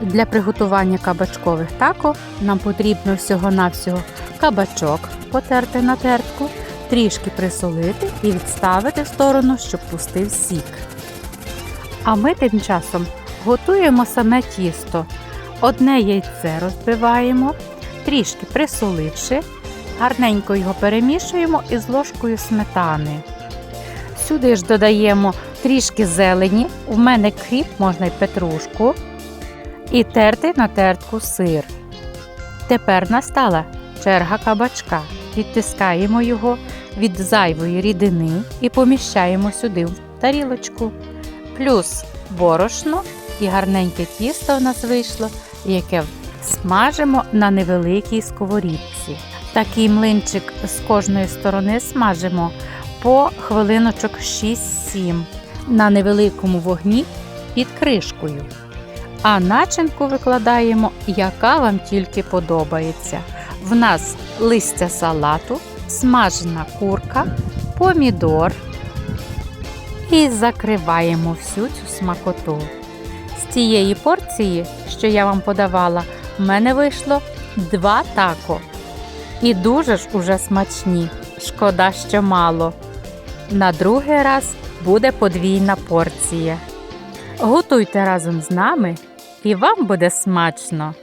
Для приготування кабачкових тако нам потрібно всього-навсього кабачок потерти на тертку, трішки присолити і відставити в сторону, щоб пустив сік. А ми тим часом готуємо саме тісто. Одне яйце розбиваємо, трішки присоливши, гарненько його перемішуємо із ложкою сметани. Сюди ж додаємо трішки зелені, у мене кріп, можна й петрушку, і терти на тертку сир. Тепер настала черга кабачка. Відтискаємо його від зайвої рідини і поміщаємо сюди в тарілочку. Плюс борошно і гарненьке тісто у нас вийшло, яке смажимо на невеликій сковорідці. Такий млинчик з кожної сторони смажимо по хвилиночок 6-7 на невеликому вогні під кришкою. А начинку викладаємо, яка вам тільки подобається. В нас листя салату, смажена курка, помідор. І закриваємо всю цю смакоту. З цієї порції, що я вам подавала, в мене вийшло два тако. І дуже ж уже смачні. Шкода, що мало. На другий раз буде подвійна порція. Готуйте разом з нами, і вам буде смачно!